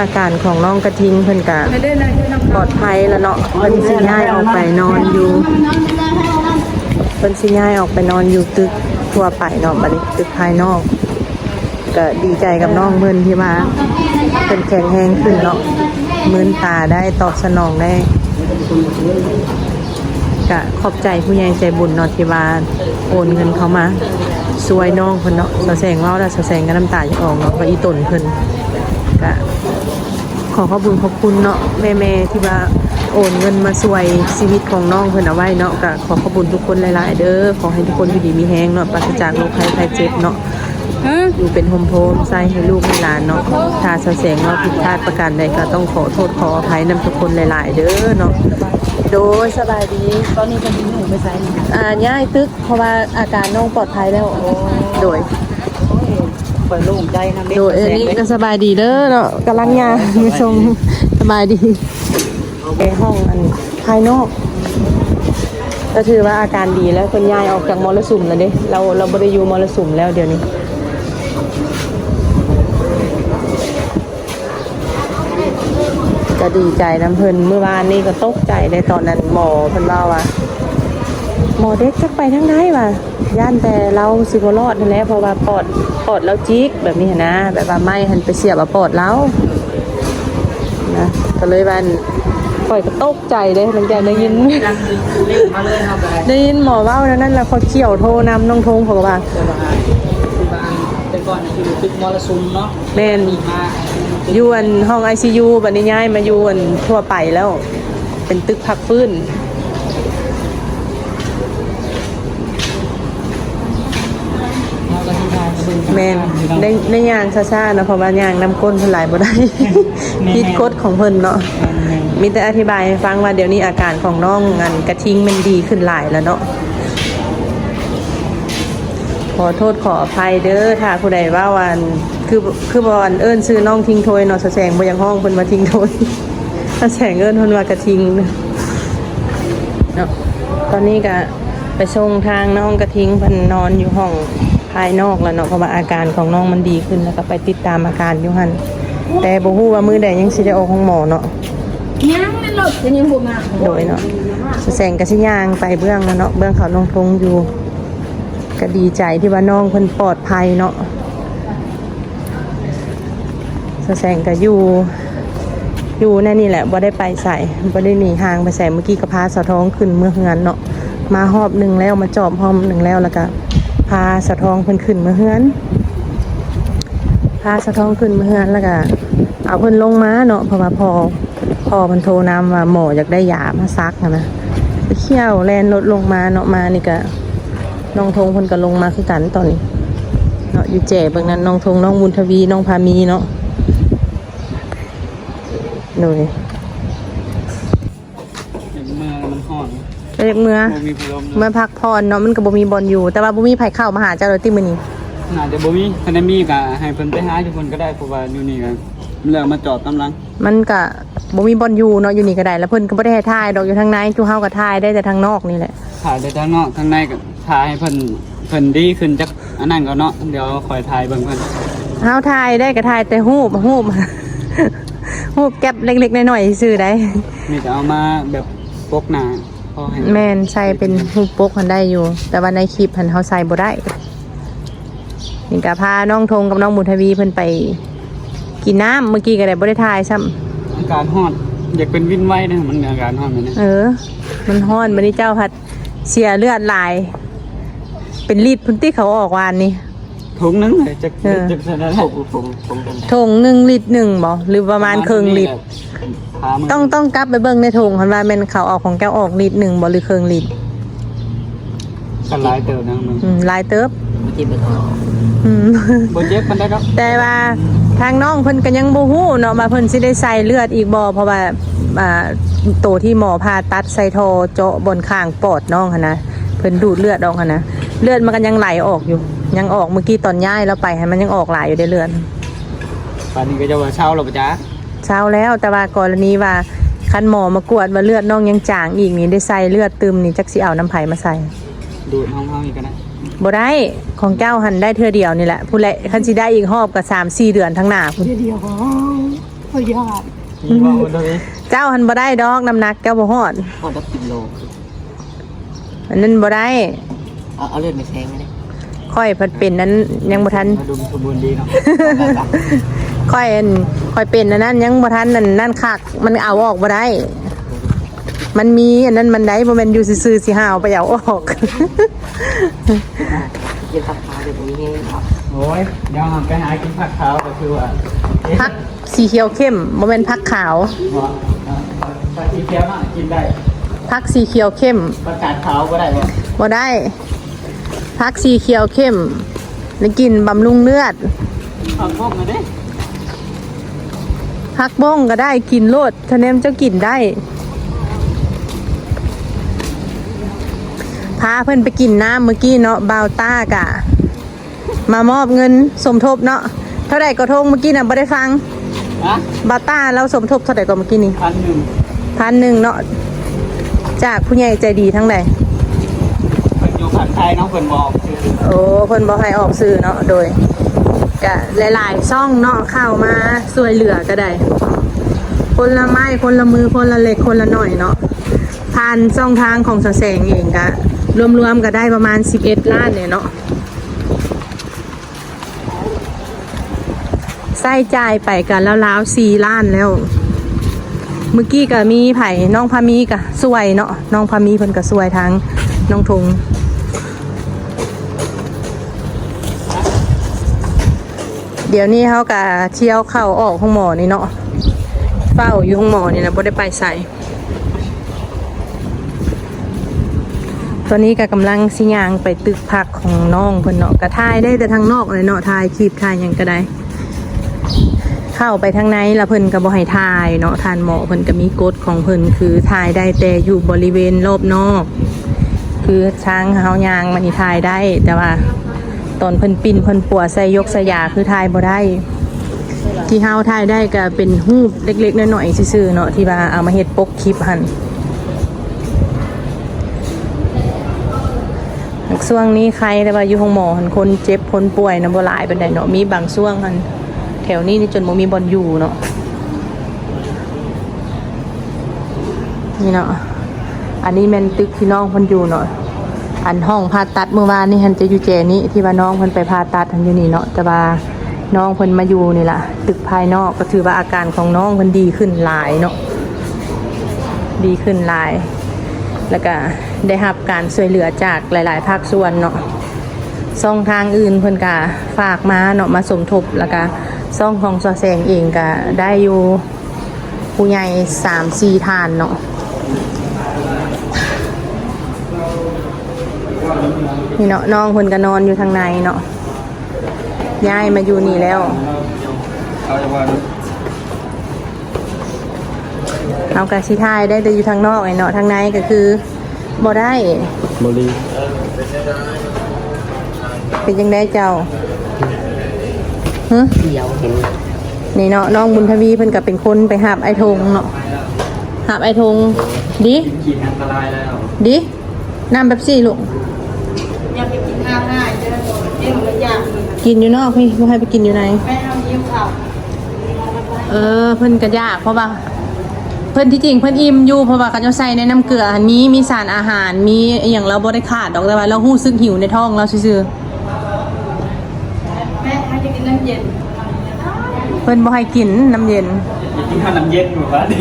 อาการของน้องกระทิงเพิ่นกะปลอดภัยแล้วเนาะเพิ่นสิย้ายออกไปนอนอยู่เพิ่นสิย้ายออกไปนอนอยู่ตึกทั่วไปเนาะบัดนี้ตึกภายนอกก็ดีใจกับน้องเพิ่นที่มาเพิ่นแข็งแรงขึ้นเนาะมืนตาได้ตอบสนองได้ก็ขอบใจผู้ใหญ่ใจบุญเนาะที่ว่าโอนเงินเขามาช่วยน้องเพิ่นเนาะสะแสงเว้าแล้วสะแสงก็น้ำตาจะออกเนาะว่าอีตนเพิ่น อขอบคุญขอบคุณเนาะแม่ๆที่ว่าโอนเงินมาช่วยชีวิตของน้องเพิ่นเอาไว้เนาะก็ขอขอบคุณทุกคนหลายๆ เด้อขอให้ทุกคนอยู่ดีมีแฮงเนาะปราศจากโรคภัยไข้เจ็บเนาะอยู่เป็นโฮมโพมใส่ให้ลูกให้หลานเนาะถ้าเสแสงเราผิดพลาดประการใดก็ต้องขอโทษขออภัยนำทุกคนหลาย ๆ เด้อเนาะโดยสบายดีตอนนี้จะมีหนูไปใส่อ่าย่ายตึกเพราะว่าอาการน้องปลอดภัยแล้วโดย เปิดโล่งใจนะโดยอันนี้ก็สบายดีเด้อเนาะกำลังยาไม่ทรงสบายดีในห้องอันภายนอกก็ถือว่าอาการดีแล้วคนย้ายออกจากมรสุมแล้วเด้เราเราบริยูมรสุมแล้วเดี๋ยวนี้ก็ดีใจน้ำเพิ่นเมื่อวานนี่ก็ตกใจในตอนนั้นหมอเพิ่นเล่าว่า หมอเด็กจักไปทั้งไหนวะย่านแต่เราสิบรอดนั่นแหละเพราะว่าปอดปอดเราจิกแบบนี้หั้นนะแบบว่าไม่หันไปเสียบว่าปอดเรานะก็เลยวันปล่อยก็ตกใจเลยหลังจากได้ยินเล่นมาเลยครับได้ได้ยินหมอเว่าแล้วนั่นแหละเขาเขี่ยวโทรนำน้องทงเขาก็ว่าแต่ว่าคือว่าแต่ก่อนคือตึกมรสุมเนาะแม่นมีมาอยวนห้องไอซียูบัดนี้ย้ายมาอยู่อันทั่วไปแล้ว เป็นตึกพักฟื้น เราก็ที่ทางดู แมนได้ได้ย่างซ่าๆเนาะเพราะว่าย่างน้ำก้นเพิ่นหลายบ่ได้ผิดกฎของเพิ่นเนาะมีแต่อธิบายให้ฟังว่าเดี๋ยวนี้อาการของน้องอันกระทิงมันดีขึ้นหลายแล้วเนาะขอโทษขออภัยเด้อถ้าผู้ใดว่าวันคือคือบ่วันเอิ้นชื่อน้องทิ้งโทยเนาะแสงบ่ยังห้องเพิ่นว่าทิ้งโทยแสงเอิ้นเพิ่นว่ากระทิงเนาะตอนนี้ก็ไปส่งทางน้องกระทิงเพิ่นนอนอยู่ห้อง ภายนอกแล้วเนาะเพราะว่าอาการของน้องมันดีขึ้นแล้วก็ไปติดตามอาการอยู่หั่นแต่บ่ฮู้ว่ามื้อใดยังสิได้ออกของหมอเนาะยังไม่หลดจะยังผมมาโดยเนาะแสงกระชิยางไปเบื้องแล้วเนาะเบื้องเขาลงทงอยู่ก็ดีใจที่ว่าน้องเพิ่นปลอดภัยเนาะแสงก็อยู่อยู่แน่นี่แหละบ่ได้ไปใส่บ่ได้หนีห่างไปใส่เมื่อกี้ก็พาสะท้องขึ้นเมื่อเฮือนเนาะมาหอบหนึ่งแล้วมาจอบหอมหนึ่งแล้วแล้วก็ พาสะทองเพิ่นขึ้นมื่อเฮือนพาสะทองขึ้นมื่อเฮือนแล้วก็เอาเพิ่นลงมาเนาะเพราะว่าพอพอมันโทรนำว่าหมออยากได้ยามาซักนะไปเขี่ยวแลนรถลงมาเนาะมานี่ก็น้องทงเพิ่นก็ลงมาคือกันตอนนี้เนาะอยู่แจ่บิ่งนั้นน้องทงน้องบุญทวีน้องพามีเนาะดูนี่เมื่อมันห่อน เรียกเมื่อบ่มีพลมเมื่อพักผ่อนเนาะมันก็บ่มีบอลอยู่ แต่ว่าบ่มีไผเข้ามาหาเจ้าเลยติมื้อนี้น่าจะบ่มีคันได้มีก็ให้เพิ่นไปหาทุกคนก็ได้เพราะว่าอยู่นี่ก็เรื่องมาจอดตำลังมันก็บ่มีบอลอยู่เนาะอยู่นี่ก็ได้แล้วเพิ่นก็บ่ได้ให้ถ่ายดอกอยู่ทางในจูเฮาก็ถ่ายได้แต่ทางนอกนี่แหละถ่ายได้ทางนอกทางในก็ถ่ายให้เพิ่นเพิ่นดีขึ้นจักอันนั้นก็เนาะเดี๋ยวคอยถ่ายเบิ่งเพิ่นเฮาถ่ายได้ก็ถ่ายแต่รูปรูปรูปแก็บเล็กๆน้อยๆซื่อได้มีแต่เอามาแบบปกหน้าพ อให้แม่นใส่เป็นรูปปกมันได้อยู่ แต่ว่าในคลิปหันเฮาใส่บ่ได้นี่ก็พาน้องธงกับน้องบุญทวีเพิ่นไป กินน้ำเมื่อกี้ก็ได้บ่ได้ถ่ายซ้ำอาการฮ้อนอยากเป็นวินไว้นะมันอาการฮ้อนแบบนี้เออ มันฮ้อนมันนี่เจ้าพัดเสียเลือดหลาย เป็นรีดพุ่นที่เขาออกวานนี่ ถุงนึงเลยจะเออ จะจะได้ถุงถุงถุงทงหนึ่งลิตรหนึ่งบ่หรือประมาณครึ่งลิตรต้องต้องกลับไปเบิ่งในถุงคันว่าแม่นเขาเอาของแก้วออกลิตรหนึ่งบ่หรือครึ่งลิตรกันหลายเติบนะมึงอืมหลายเติบที่มันอืม บนเย็บมันได้ครับแต่ว่าทางน้องเพิ่นก็ยังบ่ฮู้เนาะว่าเพิ่นสิได้ใส่เลือดอีกบ่เพราะว่าอ่าตัวที่หมอผ่าตัดใส่ท่อเจาะบนข้างปอดน้องหั่นนะเพิ่นดูดเลือดออกหั่นนะเลือดมันก็ยังไหลออกอยู่ ยังออกเมื่อกี้ตอนย้ายแล้วไปให้มันยังออกหลายอยู่ได้เลือดป่านนี้ก็จะว่าเช่าเราปะจ๊ะเช้าแล้วแต่ว่ากรณีว่าคันหมอมากวดว่าเลือดน้องยังจางอีกนี่ได้ใส่เลือดตึมนี่จักสิเอาน้ำไผ่มาใส่ดูดห้องห้องอีกกันนะบ่ได้ของเจ้าหันได้เทื่อเดียวนี่แหละผู้แหละคันสิได้อีกรอบก็3 4เดือนทั้งหน้าพุ่นเดียวเขายากมีบ่ตรงนี้เจ้าหันบ่ได้ดอกน้ำหนักเจ้าบ่ฮอดพอได้กิโลอันนั้นบ่ได้เอาเอาเลือดไปแทงไหมเนี่ย ค่อยเพัดเป็นนั้นยังบ่ทันมาดุมสมบูรณ์ดีเนาะค่อยอันค่อยเป็นอันนั้นยังบ่ทันนั่นนั่นคักมันเอาออกบ่ได้ มันมีอันนั้นมันได้บ่แม่นอยู่ซื่อๆสิหาเอาไปเอาออกเย็นตับปลาแบบนี้ให้ครับโอ้ยเดี๋ยวเราไปหากินผักขาวก็คือว่าเอ๊ะพักสีเขียวเข้มบ่แม่นพักขาวเหมาะอ่าผักสีเขียวน่ะกินได้พักสีเขียวเข้มผักกาดขาวก็ได้บ่บ่ได้ พักสีเขียวเข้ม แล้วกินบำรุงเลือด ผักพวกมาเด้พักบ้องก็ได้กินโลดคะแนนเจ้ากินได้ พาเพิ่นไปกินน้ำเมื่อกี้เนาะบาวต้ากะ มามอบเงินสมทบเนาะเท่าไหร่ก็ทงเมื่อกี้น่ะบ่ได้ฟังฮะบาวต้าเราสมทบเท่าไหร่ก็เมื่อกี้นี่พันหนึ่งพันหนึ่งเนาะจากผู้ใหญ่ใจดีทั้งใดเพิ่นอยู่ ผักไทยเนาะเพิ่นบอกคือโอ้เพิ่นบ่ให้ออกสื่อเนาะโดยกะหลายๆซ่องเนาะเข้ามาช่วยเหลือก็ได้ คนละไม้คนละมือคนละเล็กคนละหน่อยเนาะผ่านช่องทางของสแสงเองกะรวมๆก็ได้ประมาณ 11 ล้านเนี่ยเนาะใส่จ่ายไปกันแล้วล้าวๆ4ล้านแล้ว เมื่อกี้ก็มีไผ่น้องพามีกะสวยเนาะน้องพามีเพิ่นก็สวยทางน้องทง เดี๋ยวนี้เขากะเที่ยวเข้าออกห้องหมอนี่เนาะเฝ้าอยู่ห้องหมอนี่นะบ่ได้ไปใส่ตอนนี้ก็กำลังสิยางไปตึกพักของน้องเพิ่นเนาะกะถ่ายได้แต่ทางนอกเลยเนาะถ่ายคลิปถ่ายยังก็ได้ เข้าไปทางในล้วเพิ่นก็บ่ให้ถ่ายเนาะทานหมอเพิ่นก็มีกฎของเพิ่นคือถ่ายได้แต่อยู่บริเวณรอบนอก คือช้างเฮายางมันนี่ถ่ายได้แต่ว่า ตอนเพิ่นปินเพิ่นปัวใส่ยกสยาคือถ่ายบ่ได้ ที่เฮาถ่ายได้ก็เป็นรูปเล็กๆน้อยๆซื่อๆเนาะที่ว่าเอามาเฮ็ดปกคลิปหั่นช่วงนี้ใครแต่ว่าอยู่ห้องหมอหันคนเจ็บคนป่วยนะบ่หลายปานใดเนาะมีบางช่วงหันแถวนี้นี่จนบ่มีบอลอยู่เนาะนี่เนาะอันนี้แม่นตึกที่น้องเพิ่นอยู่เนาะ อันห้องผ่าตัดเมื่อวานนี่หันจะอยู่เจนี้ที่ว่าน้องเพิ่นไปผ่าตัดหันอยู่นี่เนาะแต่ว่าน้องเพิ่นมาอยู่นี่ล่ะตึกภายนอกก็ถือว่าอาการของน้องเพิ่นดีขึ้นหลายเนาะดีขึ้นหลาย แล้วก็ได้รับการช่วยเหลือจากหลาย ๆ ภาคส่วนเนาะช่องทางอื่นเพิ่นก็ฝากมาเนาะมาสมทบแล้วก็ช่องของซอแซงเองก็ได้อยู่ผู้ใหญ่3-4ทานเนาะ นี่เนาะน้องคนก็นอนอยู่ทางในเนาะย้ายมาอยู่นี่แล้วเอาจะว่าเอากระชิทายได้แต่อยู่ทางนอกไอ้เนาะทางในก็คือบ่ได้บริเป็นยังได้เจ้าฮะเดียวเห็นนี่เนาะน้องบุญทวีเพิ่นก็เป็นคนไปหาบไอ้ธงเนาะหาบไอ้ธงดิกินอันตรายแล้วดิน้ำแบบซี่ลูกอยากไปกินข้าวง่ายจะได้บอกเอ็มก็อยากกินอยู่นอกพี่บ่ให้ไปกินอยู่ในแม่เอายิ้มข่าวเออเพิ่นก็ยากเพราะว่าเพิ่นที่จริงเพิ่นอิ่มอยู่เพราะว่าเขาจะใส่ในน้ำเกลืออันนี้มีสารอาหารมีอหย่างเราบ่ได้ขาดดอกแต่ว่าเราหู้ซึกหิวในท้องเราซื่อแม่ให้จะกินน้ำเย็นๆเพิ่นบ่ให้กินน้ำเย็นอยากกินข้าวน้ำเย็นอยู่บ้านนี่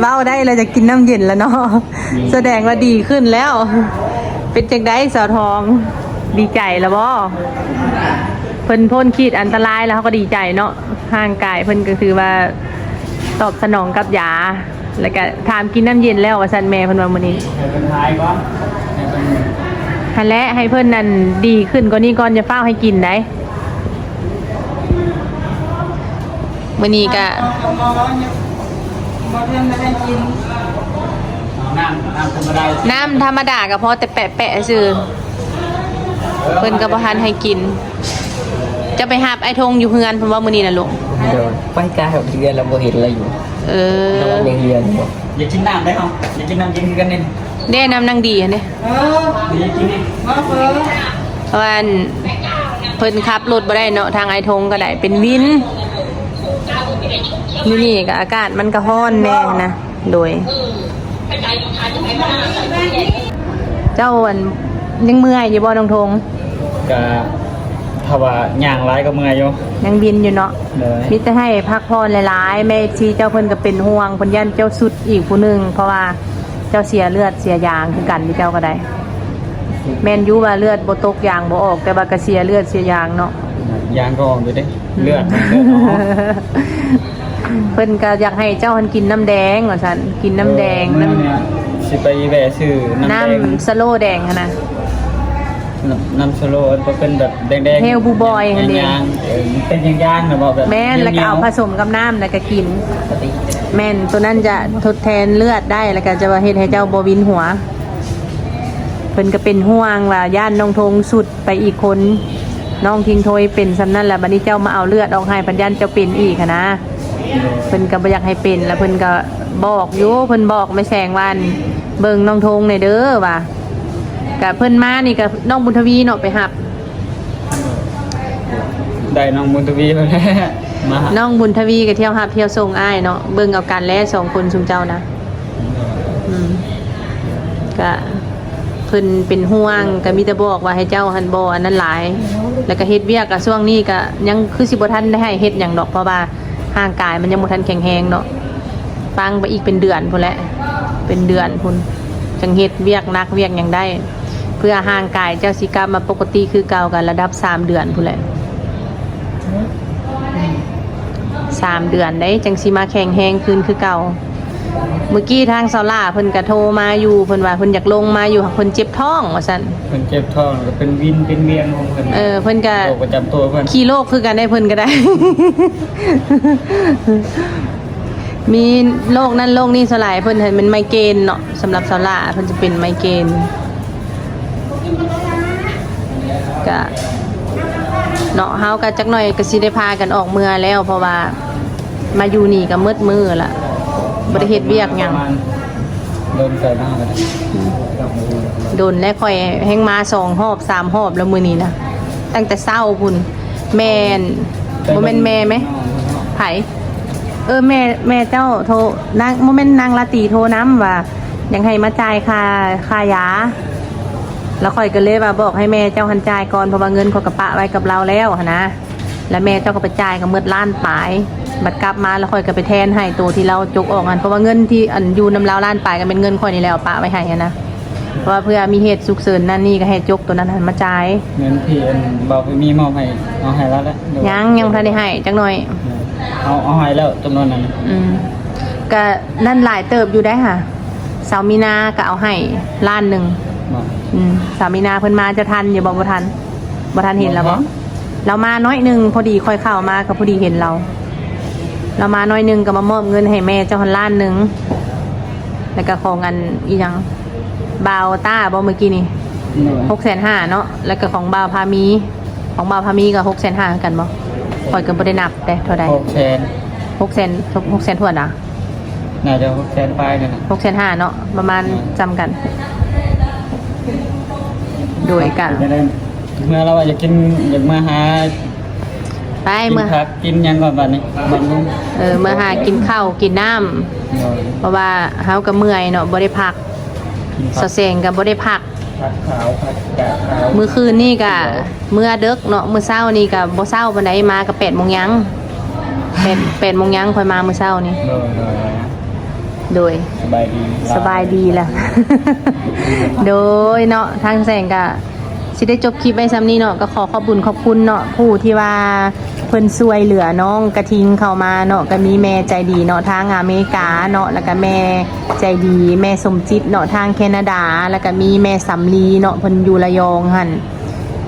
เว้าได้เราจะกินน้ำเย็นแล้วเนาะแสดงว่าดีขึ้นแล้ว เป็นจังได๋สาวทองดีใจแล้วบ่เพิ่นพ้นขีดอันตรายแล้วเขาก็ดีใจเนาะห่างกายเพิ่นก็คือว่าตอบสนองกับยา แล้วก็ถามกินน้ำเย็นแล้วว่าซันแม่เพิ่นว่ามื้อนี้เป็นท้ายบ่ฮันและให้เพื่อนนั่นดีขึ้นกว่านี้ก่อนจะเฝ้าให้กินได้มื่อนี้ก็เอามอร้อนเนี่ยมอเรื่องไม่ได้กิน น้ำน้ำธรรมดาน้ำธรรมดาก็พอแต่แปะแปะๆซื่อเพิ่นก็บ่ทันให้กิน จะไปหาบไอ้ธงอยู่เฮือนเพราะว่ามื้อนี้น่ะลูกเดี๋ยวไปกายแบบเดือนเราบ่เห็นอะไรอยู่เอเราอเรียนเรียนอยู่อยากกินน้ำได้เหรออยากกินน้ำเย็นคือกันนี่เด้น้ำนางดีอันนี้เออดีจริงมาเฟิร์เพราะว่าอันเพิ่นขับรถบ่ได้เนาะทางไอทงก็ได้เป็นวินนี่นี่ก็อากาศมันก็ร้อนแน่นะโดย เจ้าอันยังเมื่อยอยู่บ่น้องทงก็ถ้าว่าย่างร้ายก็เมื่อยอยู่ยังบินอยู่เนาะเลยมิจะให้พักผ่อนหลายๆแม่ชีเจ้าเพิ่นก็เป็นห่วงเพิ่นยันเจ้าสุดอีกผู้หนึงเพราะว่าเจ้าเสียเลือดเสียยางคือกันที่เจ้าก็ได้ แม่นอยู่ว่าเลือดบ่ตกยางบ่ออก แต่ว่าก็เสียเลือดเสียยางเนาะยางก็ออกอยู่เด้เลือดเลือดออก เพิ่นก็อยากให้เจ้าหันกินน้ำแดงว่าซั่นกินน้ำแดงน้เยสิไปแวะซื้อำน้ำแดงน้ำสโลแดงหั้นนะน้ำน้ำสโลว์มันเป็นแบบแดงๆเฮลบูบอยหั่นดิยางๆเออเป็นยางๆนะบอกแบบแม่นแล้วก็เอาผหนียสมกับน้ำแล้วก็กินปกติแม่นตัวนั้นจะทดแทนเลือดได้แล้วก็จะว่าเฮ็ดให้เจ้าบ่วินหัว เพิ่นก็เป็นห่วงว่าย่านน้องทงสุดไปอีกคนน้องทิ้งโทยเป็นซำนั้นแหละบัดนี้เจ้ามาเอาเลือดออกให้ปัญญาเจ้าเป็นอีกหั้นนะ เพิ่นก็บ่อยากให้เป็นแล้วเพิ่นก็บอกอยู่เพิ่นบอกไม่แซงวันเบิ่งน้องทงในอยเด้อว่ากับเพิ่นมานี่ก็น้องบุญทวีเนาะไปหับ ได้น้องบุญทวีไปแล้วมาหาน้องบุญทวีก็เที่ยวหับเที่ยวส่งอ้ายเนาะเบิ่งเอากันแล้วสองคนชุมเจ้านะ อืมก็เพิ่นเป็นห่วงก็มีแต่บอกว่าให้เจ้าหันบ่อันนั้นหลาย แล้วก็เฮ็ดเวียกก็ช่วงนี้ก็ยังคือสิบ่ทันได้ให้เฮ็ดหยังดอกเพราะว่า ร่างกายมันยังบ่ทันแข็งแรงเนาะฟังไปอีกเป็นเดือนพุ่นแหละเป็นเดือนพุ่นจังเฮ็ดเวียกนักเวียกอยังได้ เพื่อห่างกายเจ้าสิกรรมมาปกติคือเก่ากันระดับสามเดือนพุ่นแหละสามเดือนได้จังสิมาแข็งแรงคืนคือเก่า เมื่อกี้ทางซาล่าเพิ่นก็โทรมาอยู่เพิ่นว่าเพิ่นอยากลงมาอยู่เพิ่นเจ็บท้องว่าซั่นเพิ่นเจ็บท้องแล้วก็เป็นวินเป็นเวียนของเพิ่นเออเพิ่นก็โรคประจำตัวเพิ่นขี่โรคคือกันได้เพิ่นก็ได้ มีโรคนั้นโรคนี้สลายเพิ่นเห็นเป็นไมเกรนเนาะสำหรับซาร่าเพิ่นจะเป็นไมเกรนก็เนาะเฮาก็จักหน่อยก็สิได้พากันออกเมืองแล้ว เพราะว่ามาอยู่นี่ก็มืดมือละ บ่ได้เฮ็ดเวียกหยังโดนใส่หน้าไปแล้วโดนและค่อยแฮงมาสองหอบสามหอบแล้วมื้อนี้นะตั้งแต่เช้าพุ่นแม่นบ่แม่นแม่ไหมไผเออแม่แม่เจ้าโทรนางโมเมนต์นางลาตีโทรน้ำว่ายังให้มาจ่ายค่าค่ายา แล้วค่อยก็เลยว่าบอกให้แม่เจ้าหันจ่ายก่อนเพราะว่าเงินเขากระปะไว้กับเราแล้วหั้นนะ แล้วแม่เจ้าก็ไปจ่ายกับเมื่อล้านปลาย บัดกลับมาแล้วค่อยก็ไปแทนให้ตัวที่เราจกออกกันเพราะว่าเงินที่อันอยู่นำเราล้านปลายก็เป็นเงินค่อยนี่แล้วปะไว้ให้หั้นนะเพราะว่าเพื่อมีเหตุฉุกเฉินนั่นนี่ก็ให้จกตัวนั้นหันมาจ่ายเงินที่อันบอกไปมีมอบให้เอาให้แล้วแหละเดี๋วยังยังทันได้ให้จักหน่อย เอาเอาให้แล้วจำนวนนั้นอืมก็นั่นหลายเติบอยู่ได้ค่ะสาวมีนาก็เอาให้ล้านหนึ่งบอกอืมสาวมีนาเพิ่นมาจะทันอย่าบอกว่าทันบ่ทันเห็นแล้วบ่บ่ เรามาน้อยหนึ่งพอดีค่อยเข้ามาก็พอดีเห็นเรา เรามาน้อยหนึ่งก็มามอบเงินให้แม่เจ้าหันล้านหนึ่งแล้วก็ของอันอีหยังบาวต้าบ่เมื่อกี้นี่หกแสนห้าเนาะแล้วก็ของบาวพามี ของบาวพามีก็หกแสนห้ากันบ่คอยก็บ่ได้นับแต่เท่าใดหกแสนหกแสนหกแสนทวนอะน่าจะหกแสนปลายเนี่ยนะหกแสนห้าเนาะประมาณจำกัน โดยกันจะได้ เมื่อเราอยากกินอยากมาหาไปกินเมื่อผักกินหยังก่อนบัดนี้บัดนี้เออเมื่อหากินข้าวกินน้ำเพราะว่าเฮาก็เมื่อยเนาะบ่ได้พักกินสผักเสงก็บ่ได้พัก ผักขาวผักกาดขาว มื้อคืนนี่ก็เมื่อเดึกเนาะมื้อเช้านี่ก็บ่เช้าปานใดมาก็8:00นยัง8 8:00นยังค่อยมามื้อเช้านี่โดยโดยโดย สบายดีสบายดีแหละ โดยเนาะทางแสงก็ สิได้จบคลิปไว้ซ้ำนี้เนาะก็ขอขอบคุญขอบคุณเนาะผู้ที่ว่าเพิ่นช่วยเหลือน้องกระทิงเข้ามาเนาะก็มีแม่ใจดีเนาะทางอเมริกาเนาะแล้วก็แม่ใจดีแม่สมจิตเนาะทางแคนาดา แล้วก็มีแม่สำลีเนาะเพิ่นอยู่ระยองหั่น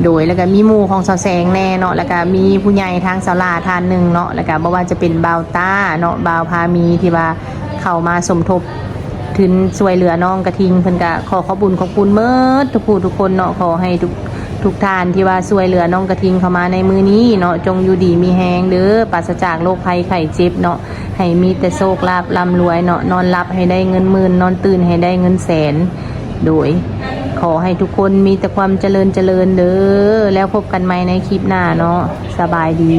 โดยแล้วก็มีหมู่ของสาวแสงแน่เนาะแล้วก็มีผู้ใหญ่ทางสาลาทานหนึ่งเนาะแล้วก็บ่ว่าจะเป็นบาวต้าเนาะบาวพามีที่ว่าเข้ามาสมทบ ทุนช่วยเหลือน้องกระทิงเพิ่นก็ขอขอบุญขอบคุณเมิดทุกผู้ทุกคนเนาะขอให้ทุกทุกทานที่ว่าช่วยเหลือน้องกระทิงเข้ามาในมือนี้เนาะจงอยู่ดีมีแฮงเด้อปราศจากโรคภัยไข้เจ็บเนาะให้มีแต่โชคลาภร่ำรวยเนาะนอนหลับให้ได้เงินหมื่นนอนตื่นให้ได้เงินแสน โดย ขอให้ทุกคนมีแต่ความเจริญเจริญเด้อแล้วพบกันใหม่ในคลิปหน้าเนาะสบายดี